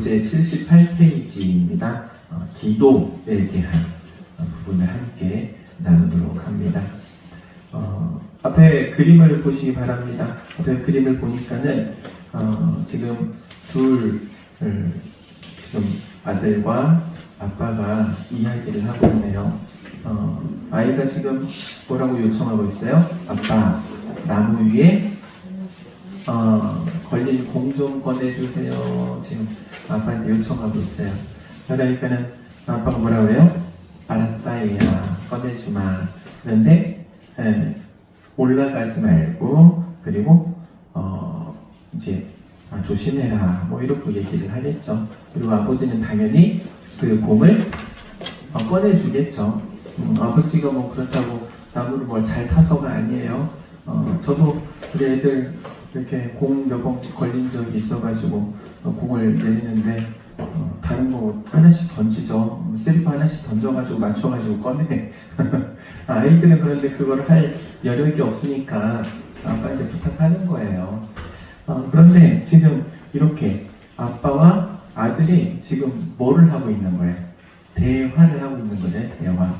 교재 78페이지입니다. 어, 기도에 대한 어, 부분을 함께 나누도록 합니다. 어, 앞에 그림을 보시기 바랍니다. 앞에 그림을 보니까는 어, 지금 둘 음, 지금 아들과 아빠가 이야기를 하고 있네요. 어, 아이가 지금 뭐라고 요청하고 있어요? 아빠 나무 위에 어, 걸린 공 좀 꺼내주세요. 지금 아빠한테 요청하고 있어요. 그러니까는 아빠가 뭐라 그래요? 알았다 얘야 꺼내주마. 그런데 에, 올라가지 말고 그리고 어, 이제 아, 조심해라 뭐 이렇게 얘기를 하겠죠. 그리고 아버지는 당연히 그 공을 어, 꺼내주겠죠. 음, 아버지가 뭐 그렇다고 나무를 뭘 잘 타서가 아니에요. 어, 저도 우리 애들 이렇게 공 몇 번 걸린 적이 있어가지고 어, 공을 내리는데 어, 다른 거 하나씩 던지죠. 슬리퍼 하나씩 던져가지고 맞춰가지고 꺼내. 아이들은 그런데 그걸 할 여력이 없으니까 아빠한테 부탁하는 거예요. 어, 그런데 지금 이렇게 아빠와 아들이 지금 뭐를 하고 있는 거예요? 대화를 하고 있는 거죠, 대화.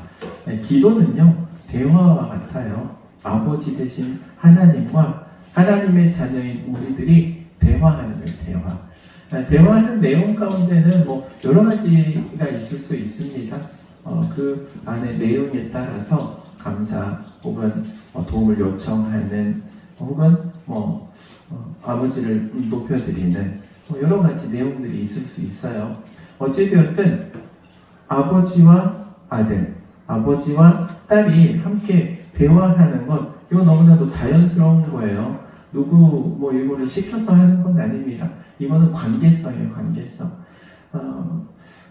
네, 기도는요, 대화와 같아요. 아버지 대신 하나님과 하나님의 자녀인 우리들이 대화하는 거예요, 대화. 아, 대화하는 내용 가운데는 뭐 여러 가지가 있을 수 있습니다. 어, 그 안에 내용에 따라서 감사 혹은 어, 도움을 요청하는 혹은 뭐 어, 아버지를 높여드리는 뭐 여러 가지 내용들이 있을 수 있어요. 어찌되었든 아버지와 아들, 아버지와 딸이 함께 대화하는 것 이거 너무나도 자연스러운 거예요. 누구 뭐 이거를 시켜서 하는 건 아닙니다. 이거는 관계성이에요, 관계성. 어,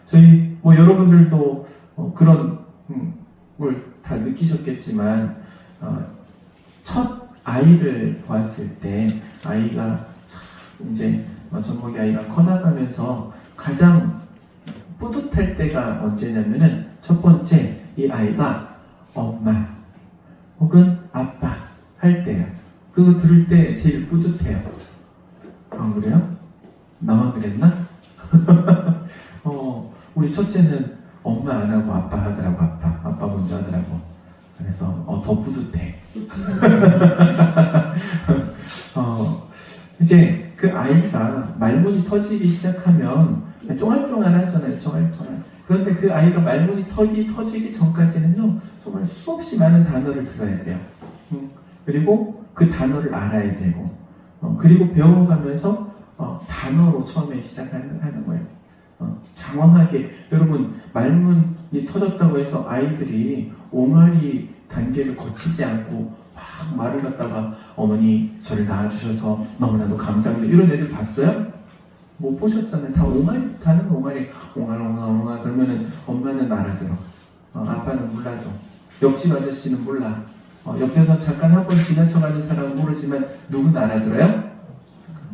저희 뭐 여러분들도 어, 그런 음, 걸다 느끼셨겠지만 어, 첫 아이를 보았을 때 아이가 참 이제 어, 전복이 아이가 커나가면서 가장 뿌듯할 때가 언제냐면은 첫 번째 이 아이가 엄마 혹은 아빠 할 때예요. 그거 들을 때 제일 뿌듯해요. 안 그래요? 나만 그랬나? 어, 우리 첫째는 엄마 안 하고 아빠 하더라고 아빠 아빠 먼저 하더라고 그래서 어, 더 뿌듯해 어, 이제 그 아이가 말문이 터지기 시작하면 쫑알쫑알 하잖아요 쫑알쫑알 그런데 그 아이가 말문이 터기, 터지기 전까지는요 정말 수없이 많은 단어를 들어야 돼요 음, 그리고 그 단어를 알아야 되고 어, 그리고 배워가면서 어, 단어로 처음에 시작하는 하는 거예요. 어, 장황하게 여러분 말문이 터졌다고 해서 아이들이 옹알이 단계를 거치지 않고 막 말을 갖다가 어머니 저를 낳아주셔서 너무나도 감사합니다. 이런 애들 봤어요? 못 보셨잖아요. 다 옹알이 다는 옹알이 옹알 옹알 옹알 그러면은 엄마는 알아들어. 어, 아빠는 몰라도. 옆집 아저씨는 몰라 어, 옆에서 잠깐 한 번 지나쳐가는 사람은 모르지만 누군 알아들어요?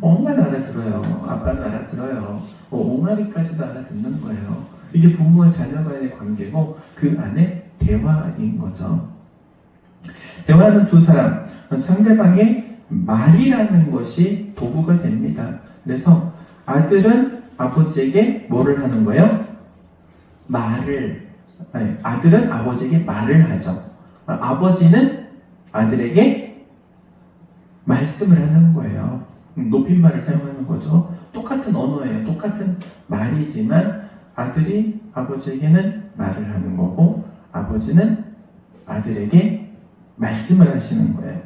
엄마는 알아들어요. 아빠는 알아들어요. 어, 옹알이까지도 알아듣는 거예요. 이게 부모와 자녀 간의 관계고 그 안에 대화인 거죠. 대화는 두 사람, 상대방의 말이라는 것이 도구가 됩니다. 그래서 아들은 아버지에게 뭐를 하는 거예요? 말을, 아니, 아들은 아버지에게 말을 하죠. 아버지는 아들에게 말씀을 하는 거예요. 높임말을 사용하는 거죠. 똑같은 언어예요. 똑같은 말이지만 아들이 아버지에게는 말을 하는 거고 아버지는 아들에게 말씀을 하시는 거예요.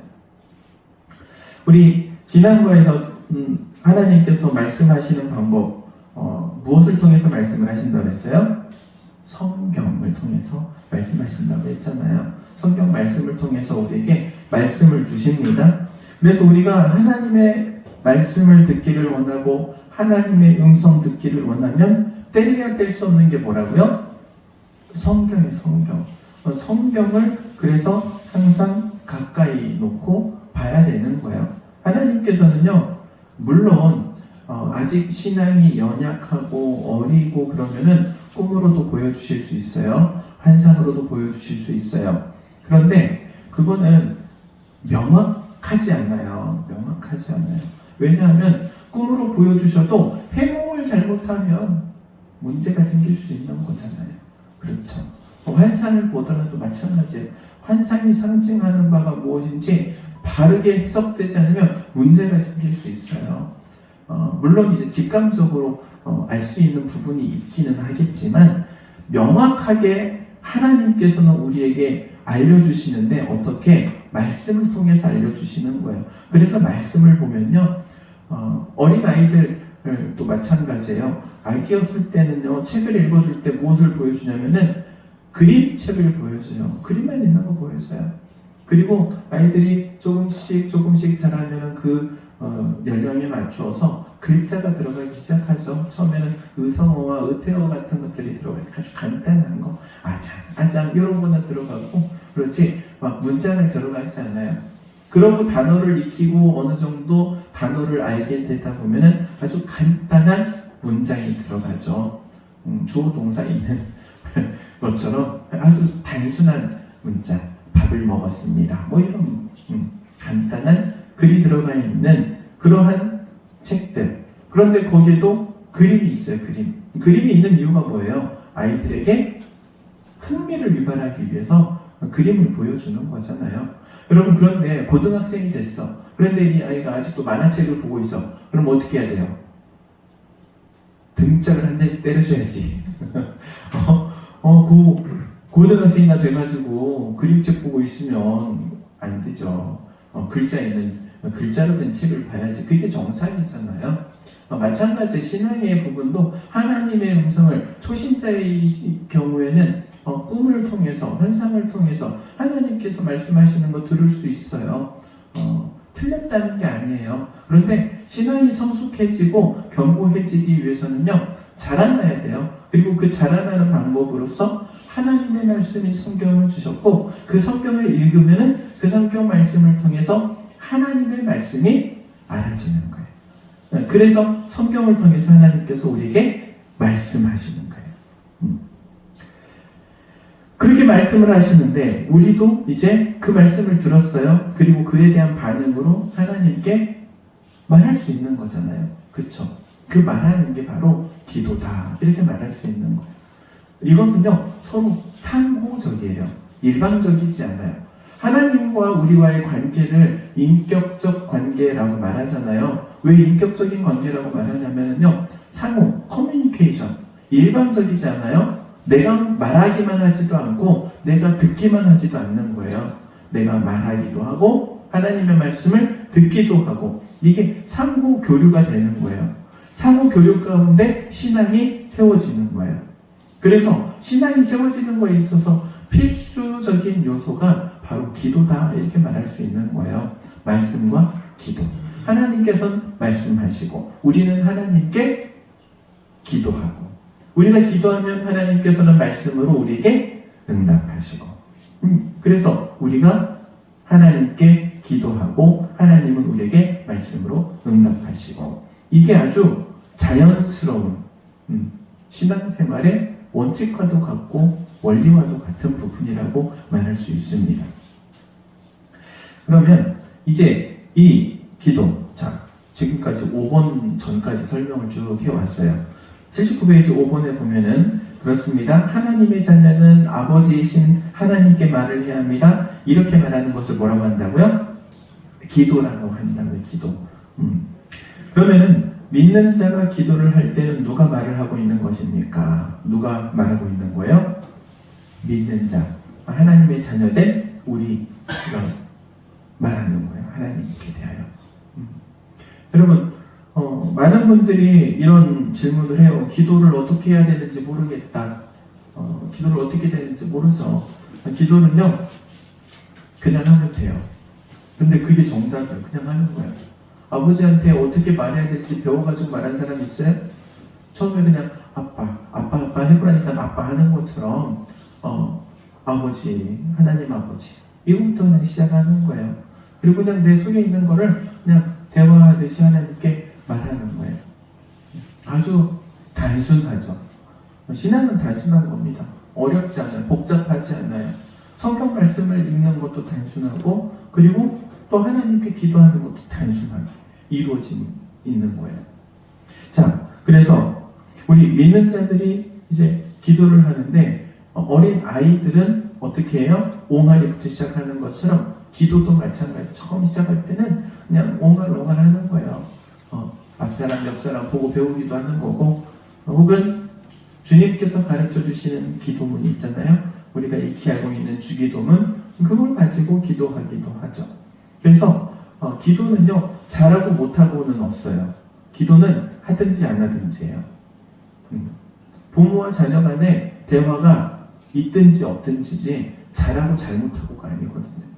우리 지난 거에서 음, 하나님께서 말씀하시는 방법 어, 무엇을 통해서 말씀을 하신다고 했어요? 성경을 통해서 말씀하신다고 했잖아요. 성경 말씀을 통해서 우리에게 말씀을 주십니다. 그래서 우리가 하나님의 말씀을 듣기를 원하고 하나님의 음성 듣기를 원하면 떼려야 뗄 수 없는 게 뭐라고요? 성경이 성경. 어, 성경을 그래서 항상 가까이 놓고 봐야 되는 거예요. 하나님께서는요, 물론 어, 아직 신앙이 연약하고 어리고 그러면은 꿈으로도 보여주실 수 있어요. 환상으로도 보여주실 수 있어요. 그런데 그거는 명확하지 않아요. 명확하지 않아요. 왜냐하면 꿈으로 보여주셔도 해몽을 잘못하면 문제가 생길 수 있는 거잖아요. 그렇죠. 뭐 환상을 보더라도 마찬가지예요. 환상이 상징하는 바가 무엇인지 바르게 해석되지 않으면 문제가 생길 수 있어요. 어, 물론 이제 직감적으로 어, 알 수 있는 부분이 있기는 하겠지만 명확하게 하나님께서는 우리에게 알려주시는데 어떻게 말씀을 통해서 알려주시는 거예요. 그래서 말씀을 보면요, 어, 어린 아이들도 마찬가지예요. 아기였을 때는요, 책을 읽어줄 때 무엇을 보여주냐면은 그림책을 보여줘요. 그림만 있는 거 보여줘요. 그리고 아이들이 조금씩 조금씩 자라면 그 어, 연령에 맞추어서 글자가 들어가기 시작하죠. 처음에는 의성어와 의태어 같은 것들이 들어가요. 아주 간단한 거, 아장, 아장 이런 거는 들어가고 그렇지 막 문장을 들어가지 않아요. 그러고 단어를 익히고 어느 정도 단어를 알게 되다 보면은 아주 간단한 문장이 들어가죠. 음, 주어 동사 있는 것처럼 아주 단순한 문장. 밥을 먹었습니다. 뭐 이런 음, 간단한 글이 들어가 있는 그러한 책들. 그런데 거기에도 그림이 있어요. 그림. 그림이 있는 이유가 뭐예요? 아이들에게 흥미를 유발하기 위해서 그림을 보여주는 거잖아요. 여러분 그런데 고등학생이 됐어. 그런데 이 아이가 아직도 만화책을 보고 있어. 그럼 어떻게 해야 돼요? 등짝을 한 대씩 때려줘야지. 어, 어, 그 고등학생이나 돼가지고 그림책 보고 있으면 안 되죠. 어, 글자 있는 글자로 된 책을 봐야지. 그게 정상이잖아요. 어, 마찬가지 신앙의 부분도 하나님의 음성을 초신자의 경우에는 어, 꿈을 통해서 환상을 통해서 하나님께서 말씀하시는 거 들을 수 있어요. 어, 틀렸다는 게 아니에요. 그런데 신앙이 성숙해지고 견고해지기 위해서는요 자라나야 돼요. 그리고 그 자라나는 방법으로서 하나님의 말씀이 성경을 주셨고 그 성경을 읽으면은 그 성경 말씀을 통해서 하나님의 말씀이 알아지는 거예요. 그래서 성경을 통해서 하나님께서 우리에게 말씀하시는 거예요. 음. 그렇게 말씀을 하시는데 우리도 이제 그 말씀을 들었어요. 그리고 그에 대한 반응으로 하나님께 말할 수 있는 거잖아요. 그렇죠? 그 말하는 게 바로 기도다. 이렇게 말할 수 있는 거예요. 이것은요 서로 상호적이에요. 일방적이지 않아요. 하나님과 우리와의 관계를 인격적 관계라고 말하잖아요. 왜 인격적인 관계라고 말하냐면요 상호 커뮤니케이션 일방적이지 않아요. 내가 말하기만 하지도 않고 내가 듣기만 하지도 않는 거예요. 내가 말하기도 하고 하나님의 말씀을 듣기도 하고 이게 상호 교류가 되는 거예요. 상호 교류 가운데 신앙이 세워지는 거예요. 그래서 신앙이 세워지는 거에 있어서 필수적인 요소가 바로 기도다 이렇게 말할 수 있는 거예요. 말씀과 기도. 하나님께서는 말씀하시고 우리는 하나님께 기도하고 우리가 기도하면 하나님께서는 말씀으로 우리에게 응답하시고 음, 그래서 우리가 하나님께 기도하고 하나님은 우리에게 말씀으로 응답하시고 이게 아주 자연스러운 음, 신앙생활의 원칙과도 같고 원리와도 같은 부분이라고 말할 수 있습니다. 그러면 이제 이 기도, 자, 지금까지 5번 전까지 설명을 쭉 해왔어요. 79페이지 5번에 보면은 그렇습니다. 하나님의 자녀는 아버지이신 하나님께 말을 해야 합니다. 이렇게 말하는 것을 뭐라고 한다고요? 기도라고 한다고요. 기도. 음. 그러면은 믿는 자가 기도를 할 때는 누가 말을 하고 있는 것입니까? 누가 말하고 있는 거예요? 믿는 자, 하나님의 자녀된 우리가 말하는 거예요. 하나님께 대하여. 음. 여러분, 어, 많은 분들이 이런 질문을 해요. 기도를 어떻게 해야 되는지 모르겠다. 어, 기도를 어떻게 되는지 모르죠. 기도는요, 그냥 하면 돼요. 근데 그게 정답이에요. 그냥 하는 거예요. 아버지한테 어떻게 말해야 될지 배워가지고 말한 사람 있어요? 처음에 그냥 아빠, 아빠, 아빠 해보라니까 아빠 하는 것처럼 어, 아버지, 하나님 아버지 이거부터 그냥 시작하는 거예요. 그리고 그냥 내 속에 있는 거를 그냥 대화하듯이 하나님께 말하는 거예요. 아주 단순하죠. 신앙은 단순한 겁니다. 어렵지 않아요. 복잡하지 않아요. 성경 말씀을 읽는 것도 단순하고 그리고 또 하나님께 기도하는 것도 단순하게 이루어진 있는 거예요. 자, 그래서 우리 믿는 자들이 이제 기도를 하는데 어, 어린 아이들은 어떻게 해요? 옹알이부터 시작하는 것처럼 기도도 마찬가지. 처음 시작할 때는 그냥 옹알옹알 하는 거예요. 어, 앞사람 옆사람 보고 배우기도 하는 거고 어, 혹은 주님께서 가르쳐 주시는 기도문이 있잖아요. 우리가 익히 알고 있는 주기도문 그걸 가지고 기도하기도 하죠. 그래서 어, 기도는요 잘하고 못하고는 없어요. 기도는 하든지 안 하든지예요. 음. 부모와 자녀 간의 대화가 있든지 없든지지 잘하고 잘못하고가 아니거든요.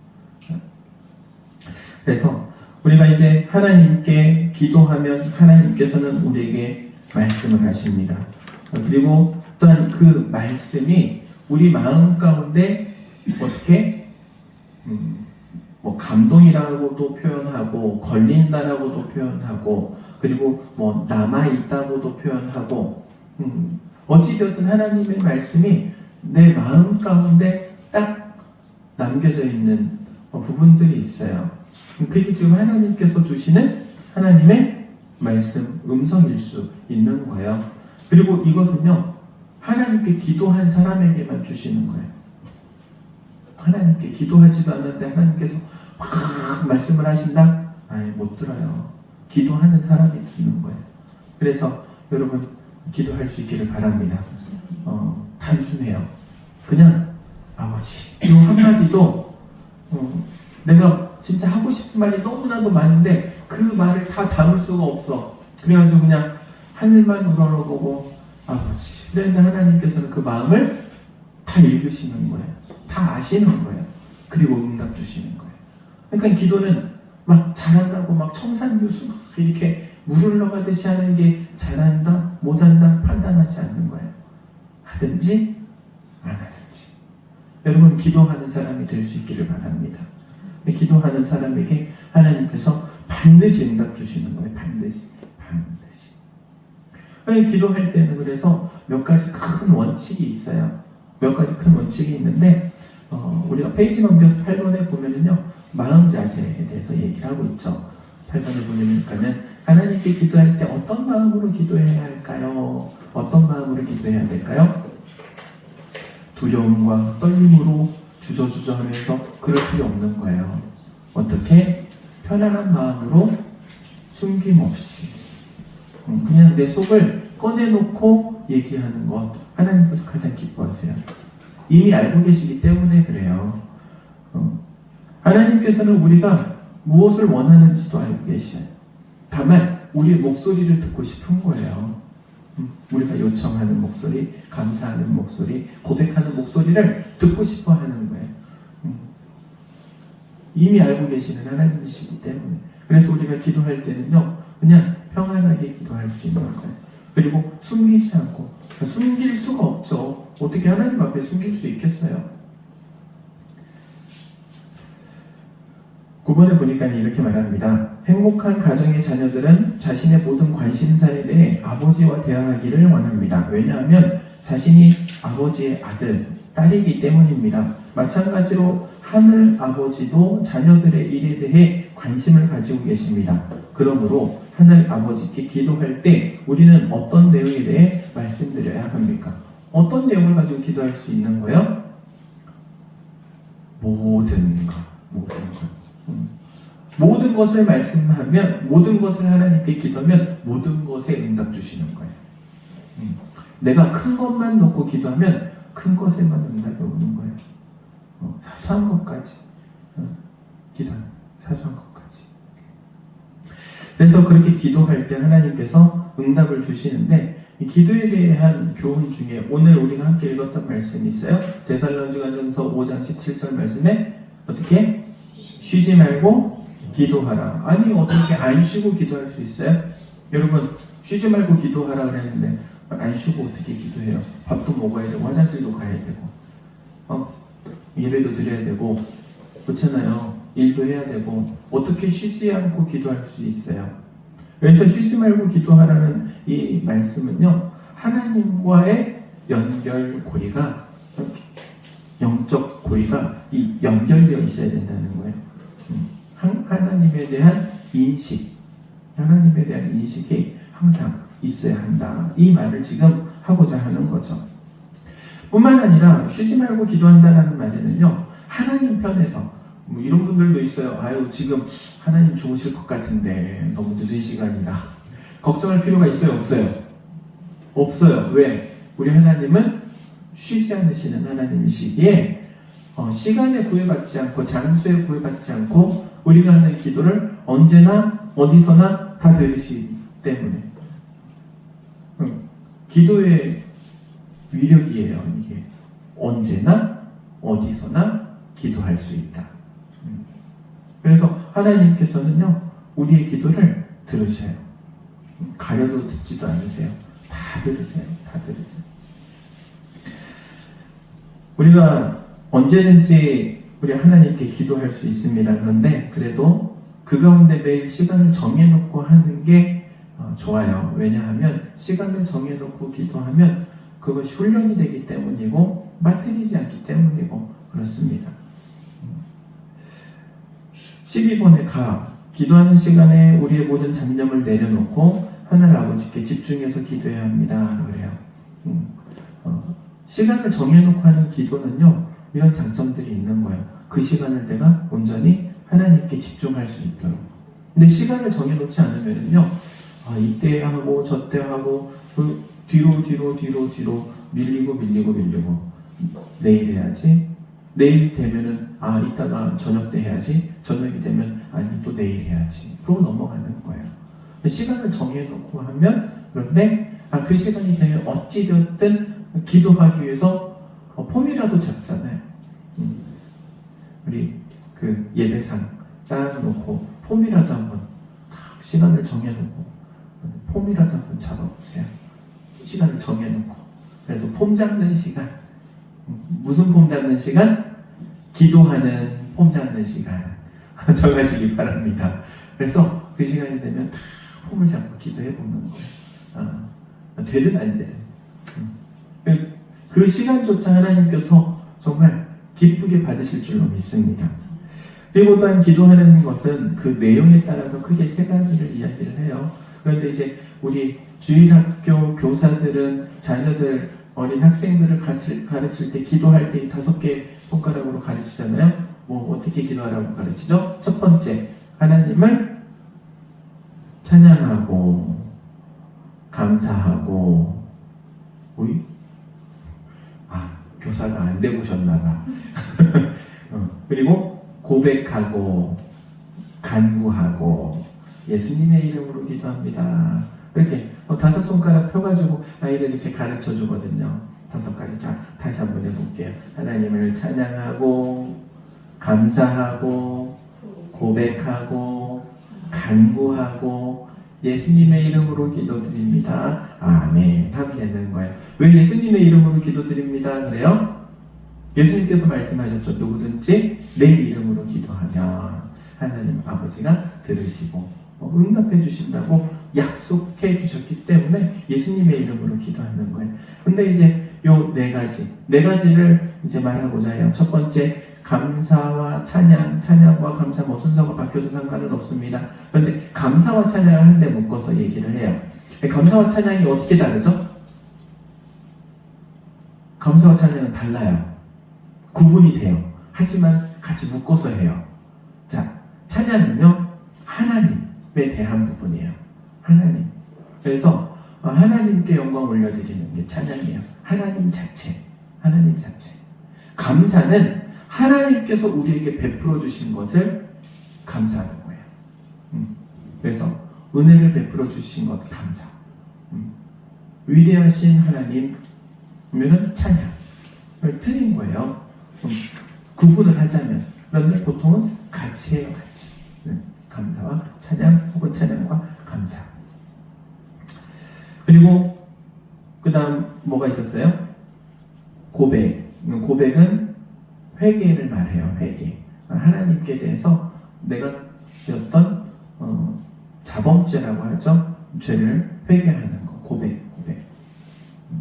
그래서 우리가 이제 하나님께 기도하면 하나님께서는 우리에게 말씀을 하십니다. 그리고 또한 그 말씀이 우리 마음 가운데 어떻게 음, 뭐 감동이라고도 표현하고 걸린다라고도 표현하고 그리고 뭐 남아 있다고도 표현하고 음, 어찌되었든 하나님의 말씀이 내 마음 가운데 딱 남겨져 있는 어, 부분들이 있어요. 그게 지금 하나님께서 주시는 하나님의 말씀 음성일 수 있는 거예요. 그리고 이것은요 하나님께 기도한 사람에게만 주시는 거예요. 하나님께 기도하지도 않는데 하나님께서 막 말씀을 하신다? 아예 못 들어요. 기도하는 사람이 듣는 거예요. 그래서 여러분 기도할 수 있기를 바랍니다. 어, 단순해요. 그냥 아버지 이 한마디도 어, 내가 진짜 하고 싶은 말이 너무나도 많은데 그 말을 다 담을 수가 없어. 그래가지고 그냥 하늘만 우러러보고 아버지. 그런데 하나님께서는 그 마음을 다 읽으시는 거예요. 다 아시는 거예요. 그리고 응답 주시는 거예요. 그러니까 기도는 막 잘한다고 막 청산유수 막 이렇게 물을 넣어가듯이 하는 게 잘한다, 못한다 판단하지 않는 거예요. 하든지 안 하든지. 여러분 기도하는 사람이 될 수 있기를 바랍니다. 기도하는 사람에게 하나님께서 반드시 응답 주시는 거예요. 반드시, 반드시. 기도할 때는 그래서 몇 가지 큰 원칙이 있어요. 몇 가지 큰 원칙이 있는데 어, 우리가 페이지 넘겨서 8번에 보면은요 마음 자세에 대해서 얘기를 하고 있죠. 8번에 보면은 하나님께 기도할 때 어떤 마음으로 기도해야 할까요? 어떤 마음으로 기도해야 될까요? 두려움과 떨림으로 주저주저 하면서 그럴 필요 없는 거예요. 어떻게? 편안한 마음으로 숨김없이 음, 그냥 내 속을 꺼내놓고 얘기하는 것 하나님께서 가장 기뻐하세요. 이미 알고 계시기 때문에 그래요. 어, 하나님께서는 우리가 무엇을 원하는지도 알고 계셔요. 다만 우리 목소리를 듣고 싶은 거예요. 음, 우리가 요청하는 목소리, 감사하는 목소리, 고백하는 목소리를 듣고 싶어 하는 거예요. 음, 이미 알고 계시는 하나님이시기 때문에. 그래서 우리가 기도할 때는요, 그냥 평안하게 기도할 수 있는 거예요. 그리고 숨기지 않고, 숨길 수가 없죠. 어떻게 하나님 앞에 숨길 수 있겠어요? 9번에 보니까 이렇게 말합니다. 행복한 가정의 자녀들은 자신의 모든 관심사에 대해 아버지와 대화하기를 원합니다. 왜냐하면 자신이 아버지의 아들, 딸이기 때문입니다. 마찬가지로 하늘 아버지도 자녀들의 일에 대해 관심을 가지고 계십니다. 그러므로 하늘 아버지께 기도할 때 우리는 어떤 내용에 대해 말씀드려야 합니까? 어떤 내용을 가지고 기도할 수 있는 거예요? 모든 것, 모든 것. 음. 모든 것을 말씀하면 모든 것을 하나님께 기도하면 모든 것에 응답 주시는 거예요. 음. 내가 큰 것만 놓고 기도하면 큰 것에만 응답이 오는 거예요. 어, 사소한 것까지 어, 기도하는 사소한 것까지. 그래서 그렇게 기도할 때 하나님께서 응답을 주시는데 이 기도에 대한 교훈 중에 오늘 우리가 함께 읽었던 말씀이 있어요. 데살로니가전서 5장 17절 말씀에 어떻게 쉬지 말고 기도하라. 아니 어떻게 안 쉬고 기도할 수 있어요? 여러분 쉬지 말고 기도하라 그랬는데 안 쉬고 어떻게 기도해요? 밥도 먹어야 되고 화장실도 가야 되고 어 예배도 드려야 되고 그렇잖아요. 일도 해야 되고 어떻게 쉬지 않고 기도할 수 있어요? 그래서 쉬지 말고 기도하라는 이 말씀은요 하나님과의 연결 고리가 영적 고리가 이 연결되어 있어야 된다는 거예요. 음, 하나님에 대한 인식, 하나님에 대한 인식이 항상 있어야 한다. 이 말을 지금 하고자 하는 거죠. 뿐만 아니라 쉬지 말고 기도한다라는 말에는요. 하나님 편에서 뭐 이런 분들도 있어요. 아유 지금 하나님 죽으실 것 같은데 너무 늦은 시간이라 걱정할 필요가 있어요, 없어요? 없어요. 왜? 우리 하나님은 쉬지 않으시는 하나님이시기에 어, 시간에 구애받지 않고 장소에 구애받지 않고 우리가 하는 기도를 언제나 어디서나 다 들으시기 때문에 음, 기도의 위력이에요. 이게 언제나 어디서나 기도할 수 있다. 음. 그래서 하나님께서는요 우리의 기도를 들으셔요. 음, 가려도 듣지도 않으세요. 다 들으세요. 다 들으세요. 우리가 언제든지 우리 하나님께 기도할 수 있습니다. 그런데 그래도 그 가운데 매일 시간을 정해놓고 하는 게 어, 좋아요. 왜냐하면 시간을 정해놓고 기도하면 그것이 훈련이 되기 때문이고 빠뜨리지 않기 때문이고 그렇습니다. 12번에 가 기도하는 시간에 우리의 모든 잡념을 내려놓고 하늘 아버지께 집중해서 기도해야 합니다. 그래요. 음, 어, 시간을 정해놓고 하는 기도는요 이런 장점들이 있는 거예요. 그 시간을 내가 온전히 하나님께 집중할 수 있도록. 근데 시간을 정해놓지 않으면요 아, 이때 하고 저때 하고 그 뒤로 뒤로 뒤로 뒤로 밀리고 밀리고 밀리고. 내일 해야지. 내일 되면은 아 이따가 저녁 때 해야지. 저녁이 되면 아니 또 내일 해야지. 그러고 넘어가는 거예요. 시간을 정해놓고 하면 그런데 아, 그 시간이 되면 어찌되었든 기도하기 위해서 어, 폼이라도 잡잖아요 음, 우리 그 예배상 딱 놓고 폼이라도 한번 딱 시간을 정해놓고 폼이라도 한번 잡아보세요 시간을 정해놓고 그래서 폼 잡는 시간 무슨 폼 잡는 시간? 기도하는 폼 잡는 시간 정하시기 바랍니다. 그래서 그 시간이 되면 다 폼을 잡고 기도해 보는 거예요. 아, 되든 안 되든 음. 그 시간조차 하나님께서 정말 기쁘게 받으실 줄로 믿습니다. 그리고 또한 기도하는 것은 그 내용에 따라서 크게 세 가지를 이야기를 해요. 그런데 이제 우리 주일학교 교사들은 자녀들 어린 학생들을 같이 가르칠 때 기도할 때 다섯 개 손가락으로 가르치잖아요. 뭐 어떻게 기도하라고 가르치죠? 첫 번째 하나님을 찬양하고 감사하고 교사가 안 되보셨나봐. 어, 그리고 고백하고 간구하고 예수님의 이름으로 기도합니다. 이렇게 어, 다섯 손가락 펴가지고 아이들 이렇게 가르쳐 주거든요. 다섯 가지. 자, 다시 한번 해볼게요. 하나님을 찬양하고, 감사하고, 고백하고, 간구하고, 예수님의 이름으로 기도드립니다. 아멘. 하면 되는 거예요. 왜 예수님의 이름으로 기도드립니다? 그래요? 예수님께서 말씀하셨죠. 누구든지 내 이름으로 기도하면 하나님 아버지가 들으시고 어, 응답해 주신다고 약속해 주셨기 때문에 예수님의 이름으로 기도하는 거예요. 근데 이제 요 네 가지, 네 가지를 이제 말하고자 해요. 첫 번째, 감사와 찬양, 찬양과 감사, 뭐 순서가 바뀌어도 상관은 없습니다. 그런데 감사와 찬양을 한데 묶어서 얘기를 해요. 감사와 찬양이 어떻게 다르죠? 감사와 찬양은 달라요. 구분이 돼요. 하지만 같이 묶어서 해요. 자, 찬양은요, 하나님에 대한 부분이에요. 하나님. 그래서 어, 하나님께 영광 올려드리는 게 찬양이에요. 하나님 자체. 하나님 자체. 감사는 하나님께서 우리에게 베풀어 주신 것을 감사하는 거예요. 음. 그래서 은혜를 베풀어 주신 것 감사. 음. 위대하신 하나님이면은 찬양. 틀린 거예요. 좀 구분을 하자면. 그런데 보통은 같이 해요, 같이. 음. 감사와 찬양 혹은 찬양과 감사. 그리고 그 다음 뭐가 있었어요? 고백. 고백은 회개를 말해요. 회개. 하나님께 대해서 내가 지었던 어, 자범죄라고 하죠. 죄를 회개하는 거. 고백. 고백.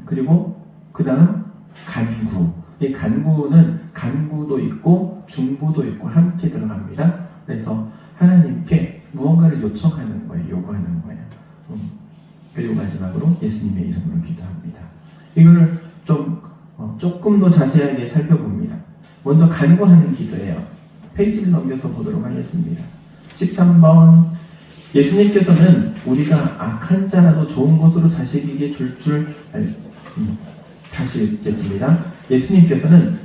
그리고 그 다음 간구. 이 간구는 간구도 있고 중부도 있고 함께 들어갑니다. 그래서 하나님께 무언가를 요청하는 거예요. 요구하는 거예요. 음. 그리고 마지막으로 예수님의 이름으로 기도합니다. 이거를 좀 어, 조금 더 자세하게 살펴봅니다. 먼저 간구하는 기도예요. 페이지를 넘겨서 보도록 하겠습니다. 13번 예수님께서는 우리가 악한 자라도 좋은 것으로 자식에게 줄줄 음, 다시 읽겠습니다. 예수님께서는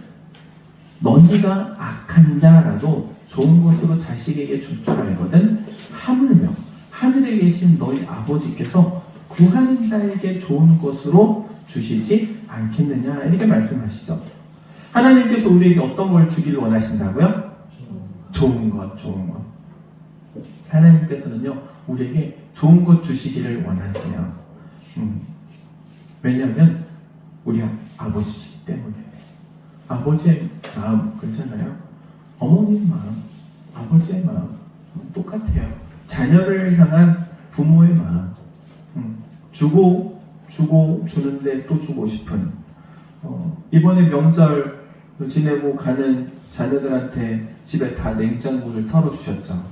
너희가 악한 자라도 좋은 것으로 자식에게 줄줄 알거든 하물며 하늘에 계신 너희 아버지께서 구하는 자에게 좋은 것으로 주시지 않겠느냐 이렇게 말씀하시죠. 하나님께서 우리에게 어떤 걸 주기를 원하신다고요? 좋은 것, 좋은 것. 하나님께서는요 우리에게 좋은 것 주시기를 원하세요. 음. 왜냐하면 우리 아버지시기 때문에 아버지의 마음 그렇잖아요. 어머님 마음, 아버지의 마음 똑같아요. 자녀를 향한 부모의 마음, 음. 주고 주고 주는데 또 주고 싶은 어, 이번에 명절 지내고 가는 자녀들한테 집에 다 냉장고를 털어주셨죠.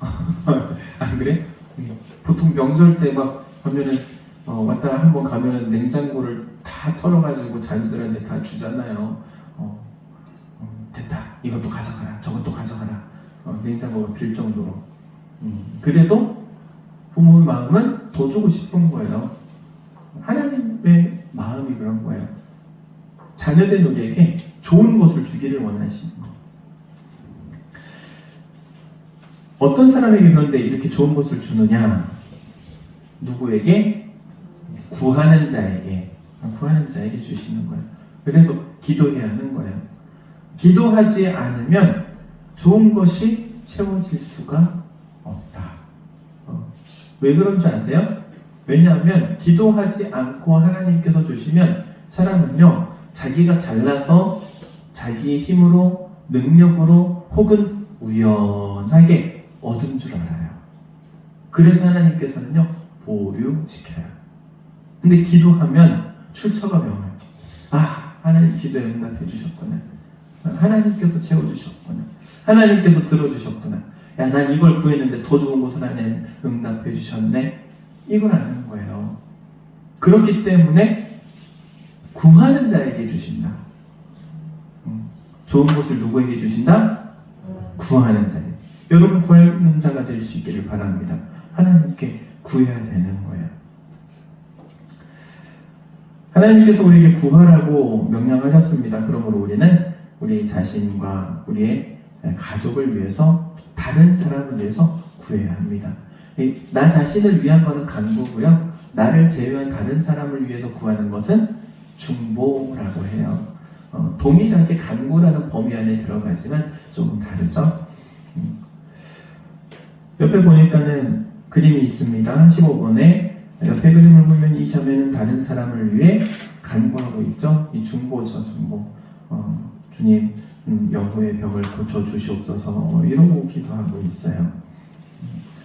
안 그래? 음, 보통 명절 때 막 가면은 어, 왔다 한번 가면은 냉장고를 다 털어가지고 자녀들한테 다 주잖아요. 어, 음, 됐다. 이것도 가져가라. 저것도 가져가라. 어, 냉장고가 빌 정도로. 음, 그래도 부모의 마음은 더 주고 싶은 거예요. 하나님의 마음이 그런 거예요. 자녀된 우리에게 좋은 것을 주기를 원하시는 거. 어떤 사람에게 그런데 이렇게 좋은 것을 주느냐? 누구에게? 구하는 자에게. 구하는 자에게 주시는 거예요. 그래서 기도해야 하는 거예요. 기도하지 않으면 좋은 것이 채워질 수가 없다. 어. 왜 그런 줄 아세요? 왜냐하면 기도하지 않고 하나님께서 주시면 사람은요 자기가 잘나서 자기의 힘으로 능력으로 혹은 우연하게 얻은 줄 알아요. 그래서 하나님께서는요 보류시켜요. 근데 기도하면 출처가 명확해. 아 하나님 기도에 응답해 주셨구나. 하나님께서 채워주셨구나. 하나님께서 들어주셨구나. 야, 난 이걸 구했는데 더 좋은 곳을 하나님 응답해 주셨네. 이걸 아는 거예요. 그렇기 때문에 구하는 자에게 주신다. 음, 좋은 것을 누구에게 주신다? 구하는 자에. 여러분 구하는 자가 될 수 있기를 바랍니다. 하나님께 구해야 되는 거예요. 하나님께서 우리에게 구하라고 명령하셨습니다. 그러므로 우리는 우리 자신과 우리의 가족을 위해서 다른 사람을 위해서 구해야 합니다. 나 자신을 위한 것은 간구고요. 나를 제외한 다른 사람을 위해서 구하는 것은 중보라고 해요. 어, 동일하게 간구라는 범위 안에 들어가지만 조금 다르죠. 음. 옆에 보니까는 그림이 있습니다. 15번에 옆에 그림을 보면 이 자매는 다른 사람을 위해 간구하고 있죠. 이 중보죠, 중보. 어, 주님, 음, 여호의 벽을 고쳐 주시옵소서 뭐 이러고 기도하고 있어요.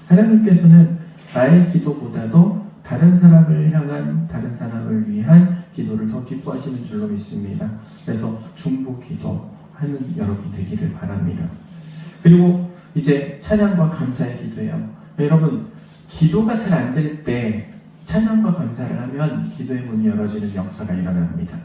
하나님께서는 나의 기도보다도 다른 사람을 향한 다른 사람을 위한 기도를 더 기뻐하시는 줄로 믿습니다. 그래서 중보 기도 하는 여러분 되기를 바랍니다. 그리고 이제 찬양과 감사의 기도예요. 여러분 기도가 잘 안 될 때 찬양과 감사를 하면 기도의 문이 열어지는 역사가 일어납니다.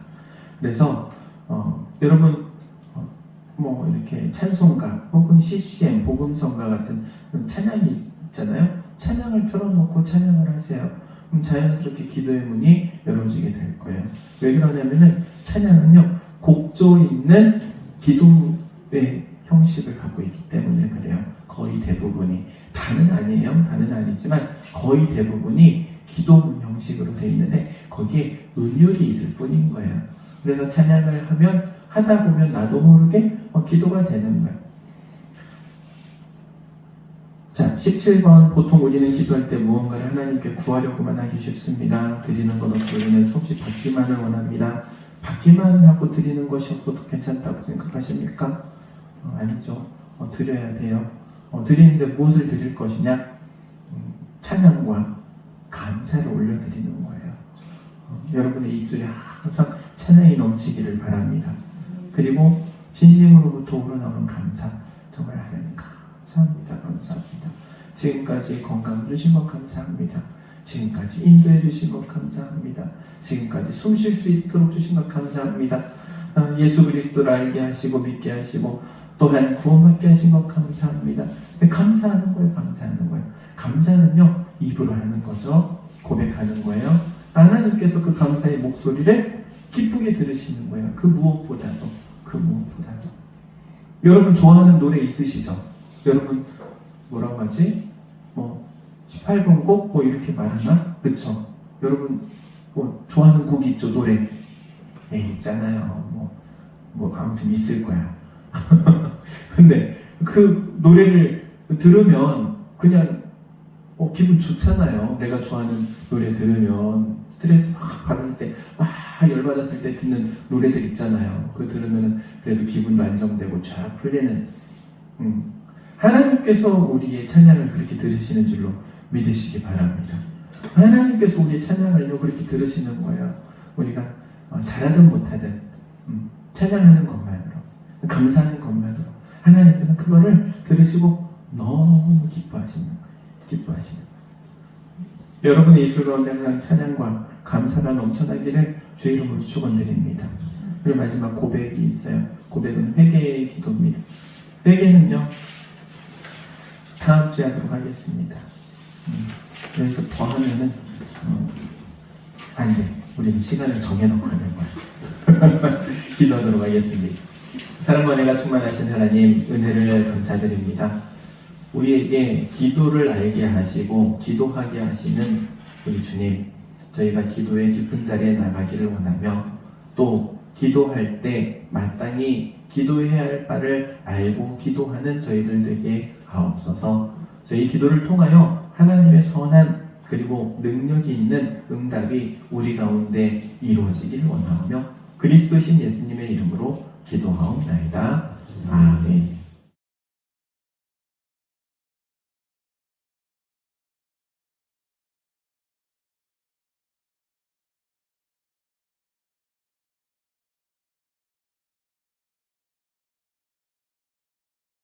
그래서 어, 여러분 어, 뭐 이렇게 찬송가 혹은 CCM 복음성가 같은 찬양이 있잖아요. 찬양을 틀어놓고 찬양을 하세요. 그럼 자연스럽게 기도의 문이 열어지게 될 거예요. 왜 그러냐면은 찬양은요 곡조 있는 기도의 형식을 갖고 있기 때문에 그래요. 거의 대부분이 다는 아니에요. 다는 아니지만 거의 대부분이 기도 형식으로 되어 있는데 거기에 은율이 있을 뿐인 거예요. 그래서 찬양을 하면 하다 보면 나도 모르게 어, 기도가 되는 거예요. 자, 17번 보통 우리는 기도할 때 무언가를 하나님께 구하려고만 하기 쉽습니다. 드리는 것 없이 우리는 속시 받기만을 원합니다. 받기만 하고 드리는 것이 없어도 괜찮다고 생각하십니까? 어, 아니죠. 어, 드려야 돼요. 어, 드리는데 무엇을 드릴 것이냐? 음, 찬양과 감사를 올려드리는 거예요. 어, 여러분의 입술에 항상 찬양이 넘치기를 바랍니다. 그리고 진심으로부터 우러나오는 감사. 정말 하나님 감사합니다. 감사합니다. 지금까지 건강 주신 것 감사합니다. 지금까지 인도해 주신 것 감사합니다. 지금까지 숨 쉴 수 있도록 주신 것 감사합니다. 아, 예수 그리스도를 알게 하시고 믿게 하시고 또한 구원받게 하신 것 감사합니다. 네, 감사하는 거예요, 감사하는 거예요. 감사는요 입으로 하는 거죠, 고백하는 거예요. 하나님께서 그 감사의 목소리를 기쁘게 들으시는 거예요. 그 무엇보다도, 그 무엇보다도. 여러분 좋아하는 노래 있으시죠? 여러분 뭐라고 하지? 뭐 18번 곡 뭐 이렇게 말하나? 그쵸? 여러분 뭐 좋아하는 곡 있죠 노래? 에 있잖아요. 뭐, 뭐 아무튼 있을 거야. 근데 그 노래를 들으면 그냥 어, 기분 좋잖아요. 내가 좋아하는 노래 들으면 스트레스 막 받을 때, 막 열받았을 때 듣는 노래들 있잖아요. 그거 들으면 그래도 기분도 안정되고 쫙 풀리는. 음. 하나님께서 우리의 찬양을 그렇게 들으시는 줄로 믿으시기 바랍니다. 하나님께서 우리의 찬양을요 그렇게 들으시는 거예요. 우리가 어, 잘하든 못하든 음, 찬양하는 것만으로 감사하는 것만으로 하나님께서 그거를 들으시고 너무 기뻐하시는. 기뻐하시는. 여러분의 입술 가운데 항상 찬양과 감사가 넘쳐나기를 주의 이름으로 축원드립니다. 그리고 마지막 고백이 있어요. 고백은 회개의 기도입니다. 회개는요 다음 주에 하도록 하겠습니다. 음, 여기서 더 하면은 어, 안 돼. 우리는 시간을 정해놓고 하는 거야. 기도하도록 하겠습니다. 사랑과 은혜가 충만하신 하나님 은혜를 감사드립니다. 우리에게 기도를 알게 하시고 기도하게 하시는 우리 주님 저희가 기도의 깊은 자리에 나가기를 원하며 또 기도할 때 마땅히 기도해야 할 바를 알고 기도하는 저희들 되게 하옵소서 저희 기도를 통하여 하나님의 선한 그리고 능력이 있는 응답이 우리 가운데 이루어지길 원하며 그리스도신 예수님의 이름으로 기도하옵나이다. 아멘.